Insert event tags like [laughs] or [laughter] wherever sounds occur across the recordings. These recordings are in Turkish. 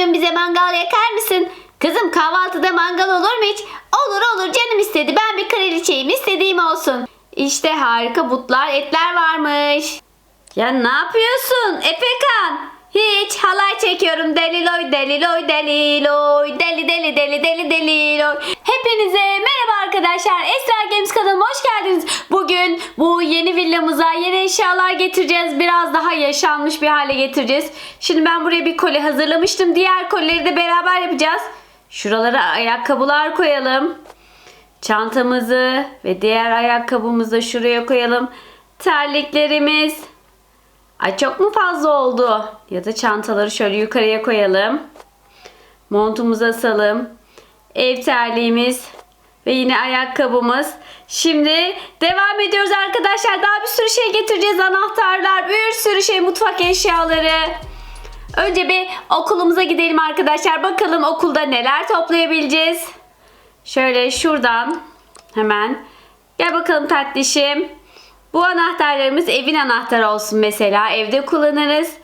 bugün bize mangal yakar mısın? Kızım kahvaltıda mangal olur mu hiç? Olur olur canım istedi. Ben bir kraliçeyim istediğim olsun. İşte harika butlar etler varmış. Ya ne yapıyorsun Efekan? Hiç halay çekiyorum deliloy deliloy deliloy deli deli deli deli deliloy. Hepinize merhaba arkadaşlar. Esra Games kanalıma hoş geldiniz. Bugün bu yeni villamıza yeni eşyalar getireceğiz. Biraz daha yaşanmış bir hale getireceğiz. Şimdi ben buraya bir koli hazırlamıştım. Diğer kolileri de beraber yapacağız. Şuralara ayakkabılar koyalım. Çantamızı ve diğer ayakkabımızı da şuraya koyalım. Terliklerimiz. Ay çok mu fazla oldu? Ya da çantaları şöyle yukarıya koyalım. Montumuzu asalım. Ev terliğimiz ve yine ayakkabımız. Şimdi devam ediyoruz arkadaşlar. Daha bir sürü şey getireceğiz. Anahtarlar, bir sürü şey, mutfak eşyaları. Önce bir okulumuza gidelim arkadaşlar. Bakalım okulda neler toplayabileceğiz. Şöyle şuradan hemen. Gel bakalım tatlışım. Bu anahtarlarımız evin anahtarı olsun mesela. Evde kullanırız.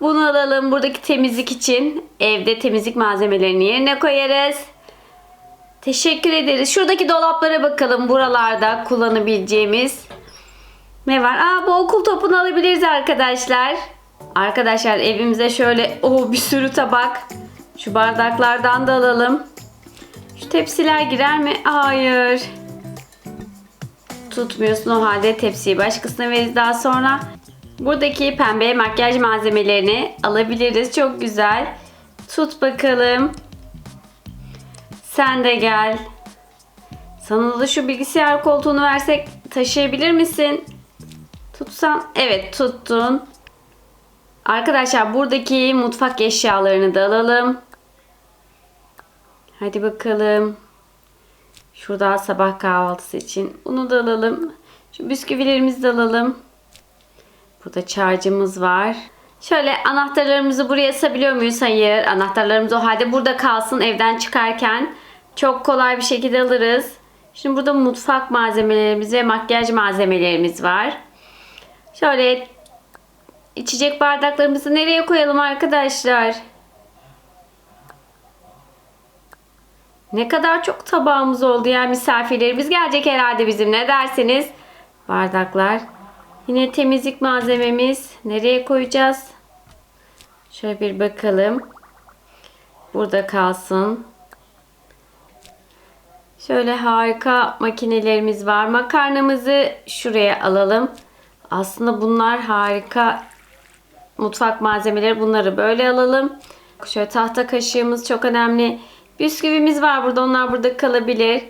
Bunu alalım buradaki temizlik için. Evde temizlik malzemelerini yerine koyarız. Teşekkür ederiz. Şuradaki dolaplara bakalım buralarda kullanabileceğimiz. Ne var? Aa bu okul topunu alabiliriz arkadaşlar. Arkadaşlar evimize şöyle o bir sürü tabak. Şu bardaklardan da alalım. Şu tepsiler girer mi? Hayır. Tutmuyorsun o halde tepsiyi başkasına veririz daha sonra. Buradaki pembe makyaj malzemelerini alabiliriz. Çok güzel. Tut bakalım. Sen de gel. Sana da şu bilgisayar koltuğunu versek taşıyabilir misin? Tutsan. Evet tuttun. Arkadaşlar buradaki mutfak eşyalarını da alalım. Hadi bakalım. Şurada sabah kahvaltısı için. Bunu da alalım. Şu bisküvilerimizi de alalım. Burada çarjımız var. Şöyle anahtarlarımızı buraya asabiliyor muyuz? Hayır. Anahtarlarımız o halde burada kalsın evden çıkarken. Çok kolay bir şekilde alırız. Şimdi burada mutfak malzemelerimiz ve makyaj malzemelerimiz var. Şöyle içecek bardaklarımızı nereye koyalım arkadaşlar? Ne kadar çok tabağımız oldu ya misafirlerimiz gelecek herhalde bizim ne dersiniz? Bardaklar. Yine temizlik malzememiz. Nereye koyacağız? Şöyle bir bakalım. Burada kalsın. Şöyle harika makinelerimiz var. Makarnamızı şuraya alalım. Aslında bunlar harika mutfak malzemeleri. Bunları böyle alalım. Şöyle tahta kaşığımız çok önemli. Bisküvimiz var burada. Onlar burada kalabilir.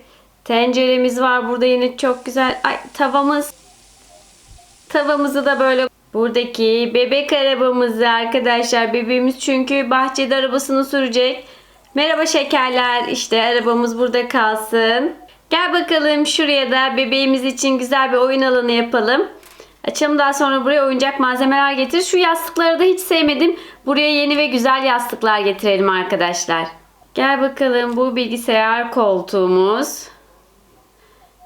Tenceremiz var burada yine çok güzel. Ay tavamız. Tavamızı da böyle buradaki bebek arabamızı arkadaşlar. Bebeğimiz çünkü bahçede arabasını sürecek. Merhaba şekerler. İşte arabamız burada kalsın. Gel bakalım şuraya da bebeğimiz için güzel bir oyun alanı yapalım. Açalım daha sonra buraya oyuncak malzemeler getir. Şu yastıkları da hiç sevmedim. Buraya yeni ve güzel yastıklar getirelim arkadaşlar. Gel bakalım bu bilgisayar koltuğumuz.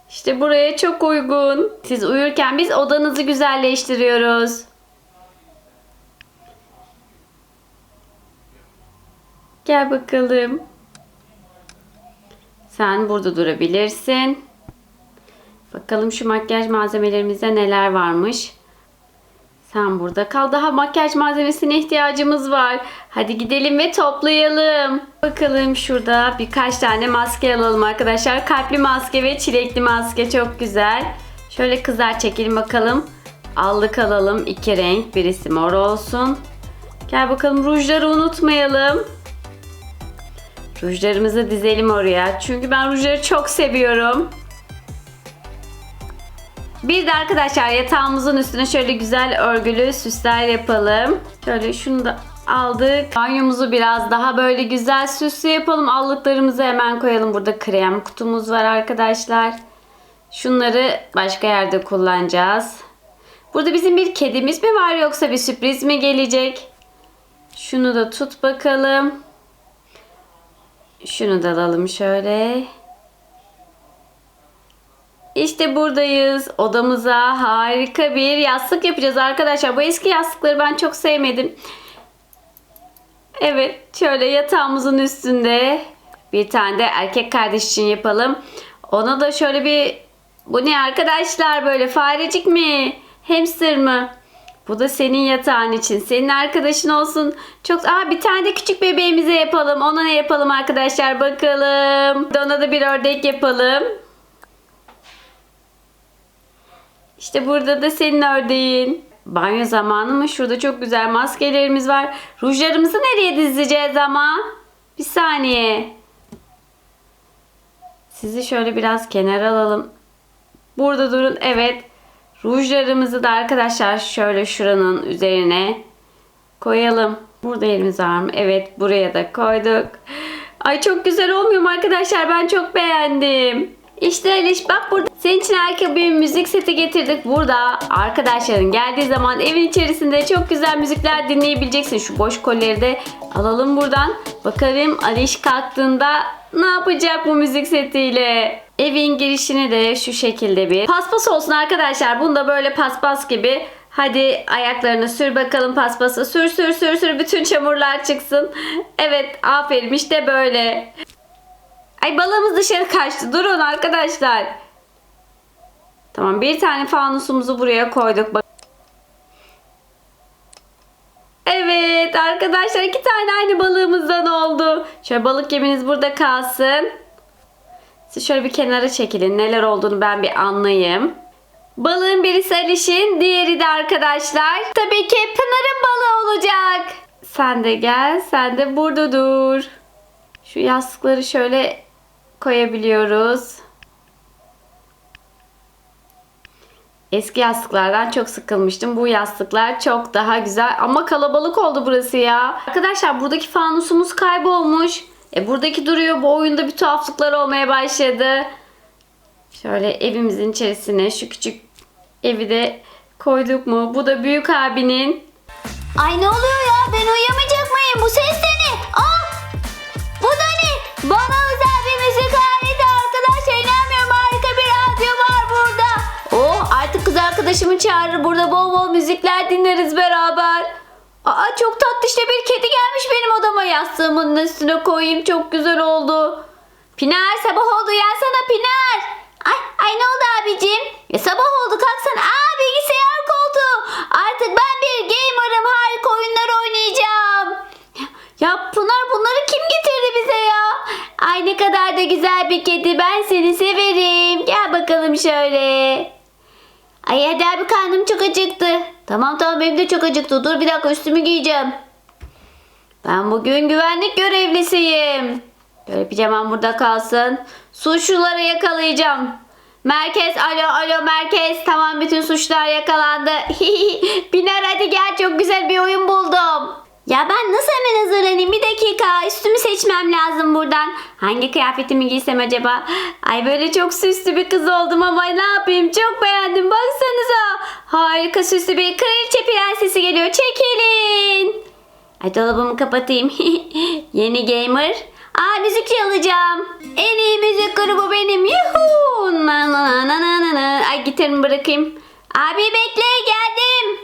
İşte buraya çok uygun. Siz uyurken biz odanızı güzelleştiriyoruz. Gel bakalım. Sen burada durabilirsin. Bakalım şu makyaj malzemelerimizde neler varmış. Sen burada kal. Daha makyaj malzemesine ihtiyacımız var. Hadi gidelim ve toplayalım. Bakalım şurada birkaç tane maske alalım arkadaşlar. Kalpli maske ve çilekli maske çok güzel. Şöyle kızar çekelim bakalım. Allık alalım. iki renk. Birisi mor olsun. Gel bakalım rujları unutmayalım. Rujlarımızı dizelim oraya. Çünkü ben rujları çok seviyorum. Bir de arkadaşlar yatağımızın üstüne şöyle güzel örgülü süsler yapalım. Şöyle şunu da aldık. Banyomuzu biraz daha böyle güzel süslü yapalım. Allıklarımızı hemen koyalım. Burada krem kutumuz var arkadaşlar. Şunları başka yerde kullanacağız. Burada bizim bir kedimiz mi var yoksa bir sürpriz mi gelecek? Şunu da tut bakalım. Şunu da alalım şöyle. İşte buradayız. Odamıza harika bir yastık yapacağız arkadaşlar. Bu eski yastıkları ben çok sevmedim. Evet şöyle yatağımızın üstünde bir tane de erkek kardeş için yapalım. Ona da şöyle bir bu ne arkadaşlar böyle farecik mi? Hamster mı? Bu da senin yatağın için. Senin arkadaşın olsun. Çok Aa bir tane de küçük bebeğimize yapalım. Ona ne yapalım arkadaşlar bakalım. Ona da bir ördek yapalım. İşte burada da senin ördeğin. Banyo zamanı mı? Şurada çok güzel maskelerimiz var. Rujlarımızı nereye dizeceğiz ama? Bir saniye. Sizi şöyle biraz kenara alalım. Burada durun. Evet. Rujlarımızı da arkadaşlar şöyle şuranın üzerine koyalım. Burada yerimiz var mı? Evet buraya da koyduk. Ay çok güzel olmuyor mu arkadaşlar? Ben çok beğendim. İşte Aliş bak burada senin için harika bir müzik seti getirdik. Burada arkadaşların geldiği zaman evin içerisinde çok güzel müzikler dinleyebileceksin. Şu boş kolleri de alalım buradan. Bakalım Aliş kalktığında ne yapacak bu müzik setiyle? Evin girişini de şu şekilde bir paspas olsun arkadaşlar. Bunda böyle paspas gibi. Hadi ayaklarını sür bakalım paspası. Sür sür sür sür bütün çamurlar çıksın. Evet aferin işte böyle. Ay balığımız dışarı kaçtı. Durun arkadaşlar. Tamam bir tane fanusumuzu buraya koyduk. Evet arkadaşlar iki tane aynı balığımızdan oldu. Şöyle balık yeminiz burada kalsın. Siz şöyle bir kenara çekilin. Neler olduğunu ben bir anlayayım. Balığın birisi Aliş'in, diğeri de arkadaşlar. Tabii ki Pınar'ın balığı olacak. Sen de gel, sen de burada dur. Şu yastıkları şöyle koyabiliyoruz. Eski yastıklardan çok sıkılmıştım. Bu yastıklar çok daha güzel ama kalabalık oldu burası ya. Arkadaşlar buradaki fanusumuz kaybolmuş. E buradaki duruyor. Bu oyunda bir tuhaflıklar olmaya başladı. Şöyle evimizin içerisine şu küçük evi de koyduk mu? Bu da büyük abinin. Ay ne oluyor ya? Ben uyuyamayacak mıyım? Bu ses de ne? Aa! Bu da ne? Bana özel bir müzik aleti arkadaşlar. İnanmıyorum harika bir radyo var burada. Oh artık kız arkadaşımı çağırır. Burada bol bol müzikler dinleriz beraber. Aa çok tatlı işte bir kedi gelmiş benim odama. Yastığımın üstüne koyayım. Çok güzel oldu. Pinar sabah oldu. Uyansana Pinar. Ay, ay ne oldu abicim? Ya sabah oldu kalksana. Aa bilgisayar koltuğu. Artık ben bir gamer'ım. Harika oyunlar oynayacağım. Ya Pınar bunları kim getirdi bize ya? Ay ne kadar da güzel bir kedi. Ben seni severim. Gel bakalım şöyle. Ay hadi abi karnım çok acıktı. Tamam tamam benim de çok acıktı. Dur bir dakika üstümü giyeceğim. Ben bugün güvenlik görevlisiyim. Böyle pijamam burada kalsın. Suçluları yakalayacağım. Merkez alo alo merkez. Tamam bütün suçlar yakalandı. [laughs] Biner hadi gel çok güzel bir oyun buldum. Ya ben nasıl hemen hazırlanayım? Bir dakika üstümü seçmem lazım buradan. Hangi kıyafetimi giysem acaba? Ay böyle çok süslü bir kız oldum ama ne yapayım? Çok beğendim. Baksanıza. Harika süslü bir kraliçe prensesi geliyor. Çekilin. Ay dolabımı kapatayım. [laughs] Yeni gamer. Aa müzik çalacağım. En iyi müzik grubu benim. Yuhu. Na na na na na na. Ay gitarımı bırakayım. Abi bekle geldim.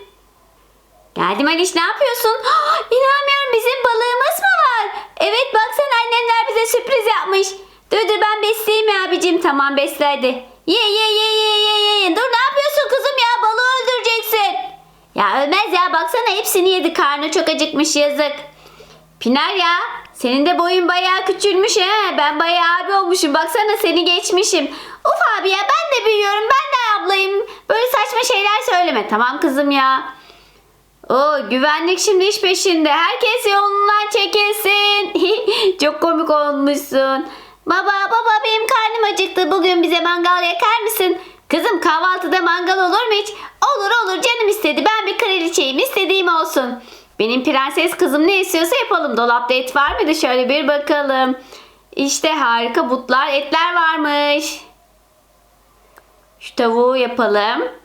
Geldim Aliş ne yapıyorsun? [gasps] İnanmıyorum bizim balığımız mı var? Evet baksana annemler bize sürpriz yapmış. Dur dur ben besleyeyim abicim. Tamam besle hadi. Ye ye ye ye ye. ye. Dur ne yapıyorsun kızım ya balığı öldüreceksin. Ya ölmez ya baksana hepsini yedi karnı çok acıkmış yazık. Pinar ya senin de boyun bayağı küçülmüş he. Ben bayağı abi olmuşum. Baksana seni geçmişim. Uf abi ya ben de büyüyorum. Ben de ablayım. Böyle saçma şeyler söyleme. Tamam kızım ya. Oo, güvenlik şimdi iş peşinde. Herkes yolundan çekilsin. [laughs] Çok komik olmuşsun. Baba baba benim karnım acıktı. Bugün bize mangal yakar mısın? Kızım kahvaltıda mangal olur mu hiç? Olur olur canım istedi. Ben bir kraliçeyim. istediğim olsun. Benim prenses kızım ne istiyorsa yapalım. Dolapta et var mıydı? Şöyle bir bakalım. İşte harika butlar, etler varmış. Şu tavuğu yapalım.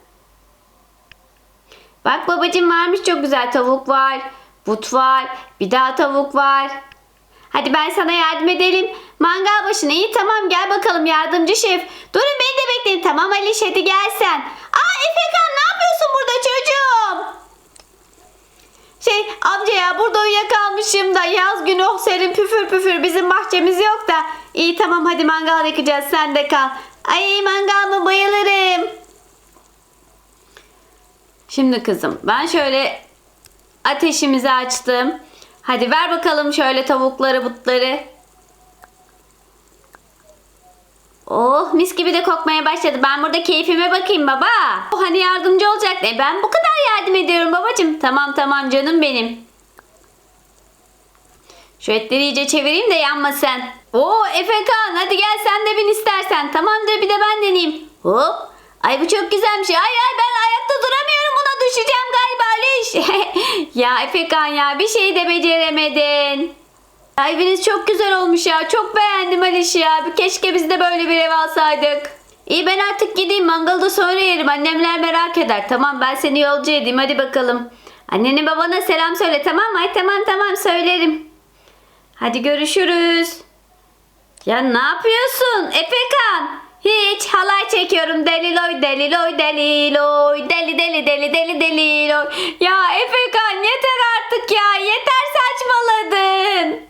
Bak babacım varmış çok güzel tavuk var. But var. Bir daha tavuk var. Hadi ben sana yardım edelim. Mangal başına iyi tamam gel bakalım yardımcı şef. Durun beni de bekleyin. Tamam Aliş hadi gel sen. Aa Efekan ne yapıyorsun burada çocuğum? Şey amca ya burada uyuyakalmış unutmuşum da yaz günü oh serin püfür püfür bizim bahçemiz yok da. İyi tamam hadi mangal yakacağız sen de kal. Ay mangal mı bayılırım. Şimdi kızım ben şöyle ateşimizi açtım. Hadi ver bakalım şöyle tavukları butları. Oh mis gibi de kokmaya başladı. Ben burada keyfime bakayım baba. Oh, hani yardımcı olacak. E ben bu kadar yardım ediyorum babacığım. Tamam tamam canım benim. Şu etleri iyice çevireyim de yanmasın. Oo Efekan hadi gel sen de bin istersen. Tamamdır bir de ben deneyeyim. Hop. Ay bu çok güzelmiş. Ay ay ben ayakta duramıyorum buna düşeceğim galiba Aliş. [laughs] ya Efekan ya bir şey de beceremedin. Ya eviniz çok güzel olmuş ya. Çok beğendim Aliş ya. Keşke biz de böyle bir ev alsaydık. İyi ben artık gideyim. Mangalı da sonra yerim. Annemler merak eder. Tamam ben seni yolcu edeyim. Hadi bakalım. Annene babana selam söyle tamam mı? Ay tamam tamam söylerim. Hadi görüşürüz. Ya ne yapıyorsun Efekan? Hiç halay çekiyorum deliloy deliloy deliloy deli deli deli deli deliloy. Ya Efekan yeter artık ya yeter saçmaladın.